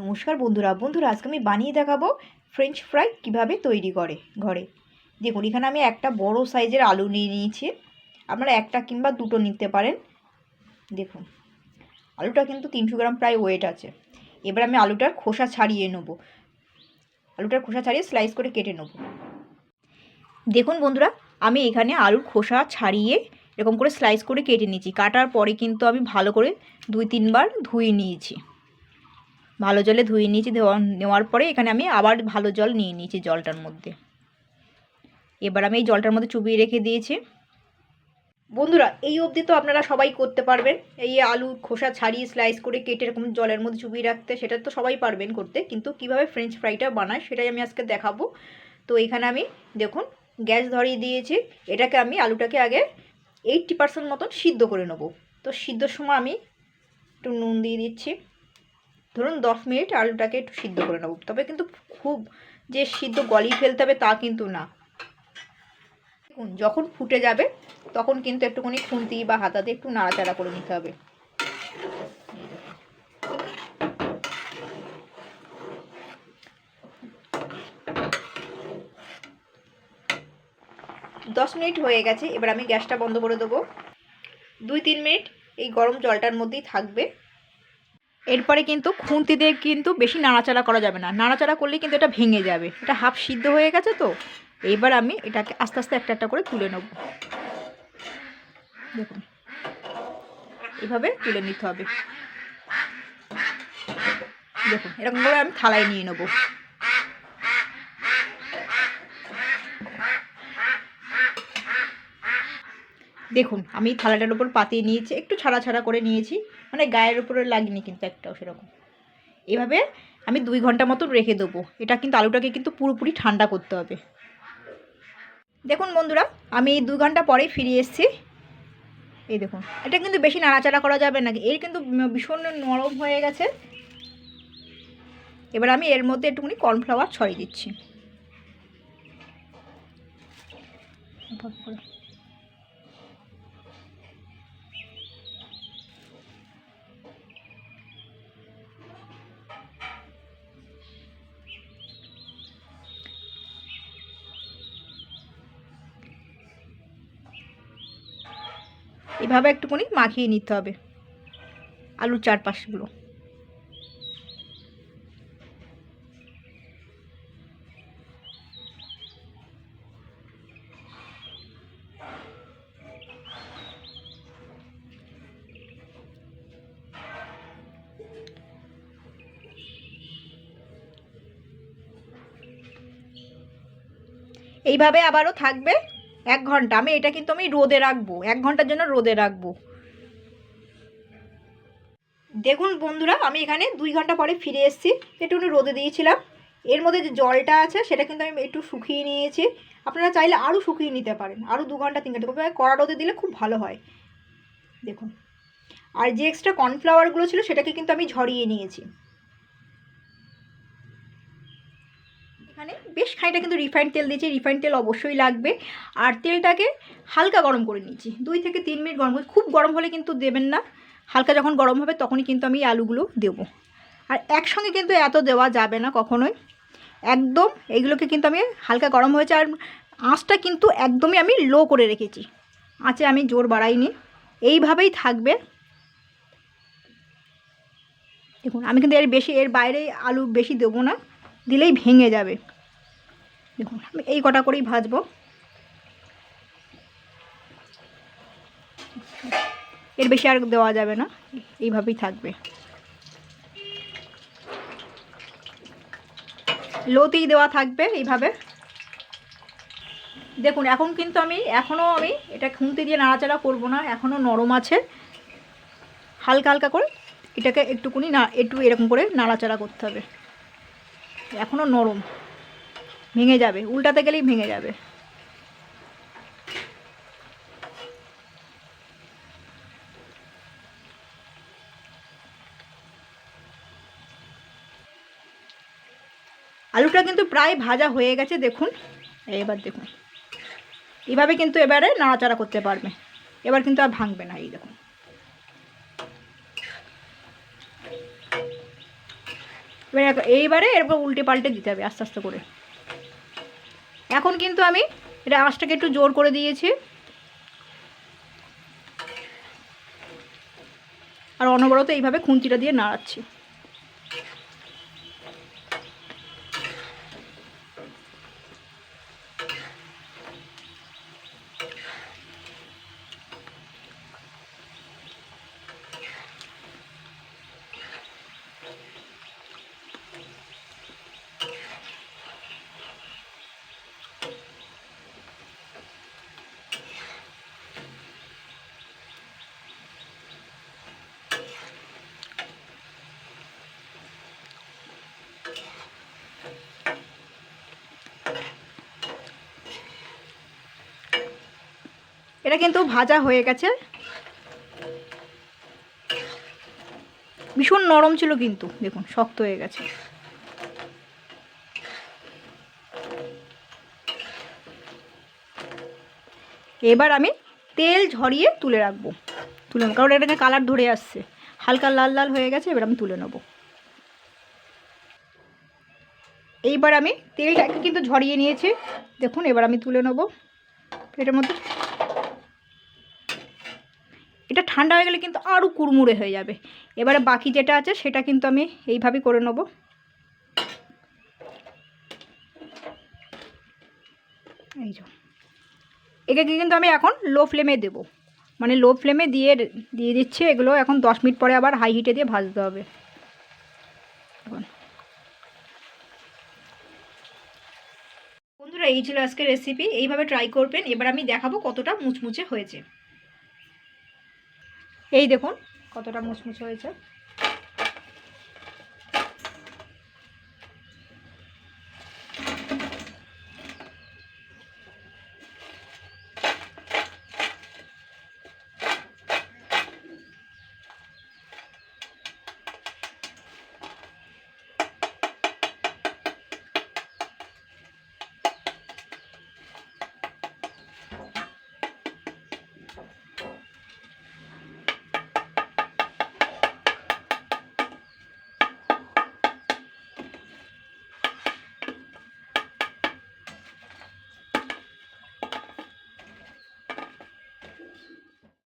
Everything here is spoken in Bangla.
নমস্কার বন্ধুরা বন্ধুরা আজকে আমি বানিয়ে দেখাবো ফ্রেঞ্চ ফ্রাই কীভাবে তৈরি করে ঘরে। দেখুন, এখানে আমি একটা বড় সাইজের আলু নিয়ে নিয়েছি। আপনারা একটা কিংবা দুটো নিতে পারেন। দেখুন, আলুটা কিন্তু তিনশো গ্রাম প্রায় ওয়েট আছে। এবার আমি আলুটার খোসা ছাড়িয়ে নেব। আলুটার খোসা ছাড়িয়ে স্লাইস করে কেটে নেব। দেখুন বন্ধুরা, আমি এখানে আলুর খোসা ছাড়িয়ে এরকম করে স্লাইস করে কেটে নিয়েছি। কাটার পরে কিন্তু আমি ভালো করে দুই তিনবার ধুয়ে নিয়েছি। ভালো জলে ধুয়ে নিয়েছি নেওয়ার পরে এখানে আমি আবার ভালো জল নিয়ে নিয়েছি জলটার মধ্যে। এবার আমি এই জলটার মধ্যে চুবিয়ে রেখে দিয়েছি। বন্ধুরা, এই অবধি তো আপনারা সবাই করতে পারবেন। এই আলু খোসা ছাড়িয়ে স্লাইস করে কেটে এরকম জলের মধ্যে চুবিয়ে রাখতে, সেটা তো সবাই পারবেন করতে। কিন্তু কীভাবে ফ্রেঞ্চ ফ্রাইটা বানায়, সেটাই আমি আজকে দেখাবো। তো এখানে আমি দেখুন, গ্যাস ধরিয়ে দিয়েছি। এটাকে আমি আলুটাকে আগে এইটটি পার্সেন্ট মতন সিদ্ধ করে নেব। তো সিদ্ধর সময় আমি একটু নুন দিয়ে দিচ্ছি। ধরুন দশ মিনিট আলুটাকে একটু সিদ্ধ করে নেব। তবে কিন্তু খুব যে সিদ্ধ গলিয়ে ফেলতে হবে তা কিন্তু না। দেখুন, যখন ফুটে যাবে, তখন কিন্তু একটুখানি খুন্তি বা হাতাতে একটু নাড়াচাড়া করে নিতে হবে। দশ মিনিট হয়ে গেছে, এবার আমি গ্যাসটা বন্ধ করে দেবো। দুই তিন মিনিট এই গরম জলটার মধ্যেই থাকবে। এরপরে কিন্তু খুন্তি দিয়ে কিন্তু বেশি নাড়াচাড়া করা যাবে না। নাড়াচাড়া করলে কিন্তু এটা ভেঙে যাবে। এটা হাফ সিদ্ধ হয়ে গেছে তো? এইবার আমি এটাকে আস্তে আস্তে একটা একটা করে তুলে নেব। দেখুন। এভাবে তুলে নিতে হবে। দেখুন, এরকম করে আমি থালায় নিয়ে নেব। দেখুন, আমি থালাটার উপর পাতিয়ে নিয়েছি, একটু ছাড়া ছাড়া করে নিয়েছি। মানে গায়ের উপরে লাগিনি কিন্তু একটাও সেরকম। এভাবে আমি দুই ঘণ্টা মতো রেখে দেবো। এটা কিন্তু আলুটাকে কিন্তু পুরোপুরি ঠান্ডা করতে হবে। দেখুন বন্ধুরা, আমি দুই ঘণ্টা পরেই ফিরে এসেছি। এই দেখুন, এটা কিন্তু বেশি নাড়াচাড়া করা যাবে না। এর কিন্তু ভীষণ নরম হয়ে গেছে। এবার আমি এর মধ্যে একটুখানি কর্নফ্লাওয়ার ছড়িয়ে দিচ্ছি। এভাবে একটুখানি মাখিয়ে নিতে হবে। আলুর চারপাশগুলো। এইভাবে আবারও থাকবে এক ঘণ্টা। আমি এটা কিন্তু আমি রোদে রাখব। এক ঘণ্টার জন্য রোদে রাখব। দেখুন বন্ধুরা, আমি এখানে দুই ঘণ্টা পরে ফিরে এসেছি। একটু রোদে দিয়েছিলাম। এর মধ্যে যে জলটা আছে, সেটা কিন্তু আমি একটু শুকিয়ে নিয়েছি। আপনারা চাইলে আরও শুকিয়ে নিতে পারেন। আরও দু ঘণ্টা, তিন ঘণ্টা। তবে কড়া রোদে দিলে খুব ভালো হয়। দেখুন। আর যে এক্সট্রা কর্নফ্লাওয়ারগুলো ছিল, সেটাকে কিন্তু আমি ঝরিয়ে নিয়েছি। এখানে বেশ খানিকটা কিন্তু রিফাইন্ড তেল দিয়েছি। রিফাইন্ড তেল অবশ্যই লাগবে। আর তেলটাকে হালকা গরম করে নিয়েছি। দুই থেকে তিন মিনিট গরম খুব গরম হলে কিন্তু দেবেন না। হালকা যখন গরম হবে তখনই কিন্তু আমি আলুগুলো দেবো। আর একসঙ্গে কিন্তু এত দেওয়া যাবে না কখনোই। একদম এইগুলোকে কিন্তু আমি হালকা গরম হয়েছে আর আঁচটা কিন্তু একদমই আমি লো করে রেখেছি। আঁচে আমি জোর বাড়াইনি। এইভাবেই থাকবে। দেখুন, আমি কিন্তু এর বেশি এর বাইরে আলু বেশি দেবো না। দিলেই ভেঙে যাবে। দেখুন, আমি এই কটা করেই ভাজবো। এর বেশি আর দেওয়া যাবে না, এইভাবেই থাকবে। লোতেই দেওয়া থাকবে এইভাবে। দেখুন, এখন কিন্তু আমি, এখনও আমি এটা খুঁতে দিয়ে নাড়াচাড়া করব না, এখনও নরম আছে। হালকা হালকা করে এটাকে একটুকুনি না, একটু এরকম করে নাড়াচাড়া করতে হবে। এখনও নরম। ভেঙে যাবে, উল্টাতে গেলেই ভেঙে যাবে। আলুটা কিন্তু প্রায় ভাজা হয়ে গেছে, দেখুন। এবার দেখুন। এভাবে কিন্তু এবারে নাড়াচাড়া করতে পারবে। এবার কিন্তু আর ভাঙবে না, এই দেখুন। এবার এইবারে এরপর উল্টে পাল্টে দিতে হবে আস্তে আস্তে করে। এখন কিন্তু আমি এটা একটু জোর করে দিয়েছি। আর অনবরত এইভাবে খুন্তিটা দিয়ে নাড়াচ্ছি। এটা কিন্তু ভাজা হয়ে গেছে। ভীষণ নরম ছিল কিন্তু, দেখুন, শক্ত হয়ে গেছে। এবার আমি তেল ঝরিয়ে তুলে রাখব। তুলে নেব, কারণ এটাকে কালার ধরে আসছে। হালকা লাল লাল হয়ে গেছে, এবার আমি তুলে নেব। এইবার আমি তেলটাকে কিন্তু ঝরিয়ে নিয়েছি। দেখুন, এবার আমি তুলে নেব। এটার মধ্যে এটা ঠান্ডা হয়ে গেলে কিন্তু আরও কুড়মুড়ে হয়ে যাবে। এবারে বাকি যেটা আছে সেটা কিন্তু আমি এইভাবেই করে নেব। এই যে। একে কিন্তু আমি এখন লো ফ্লেমে দেব। মানে লো ফ্লেমে দিয়ে দিয়ে দিচ্ছি এগুলো। এখন দশ মিনিট পরে আবার হাই হিটে দিয়ে ভাজতে হবে। এখন। বন্ধুরা, এই ছিল আজকের রেসিপি এইভাবে ট্রাই করবেন। এবার আমি দেখাবো কতটা মুচমুচে হয়েছে। এই দেখুন কতটা মুচমুচে হয়েছে।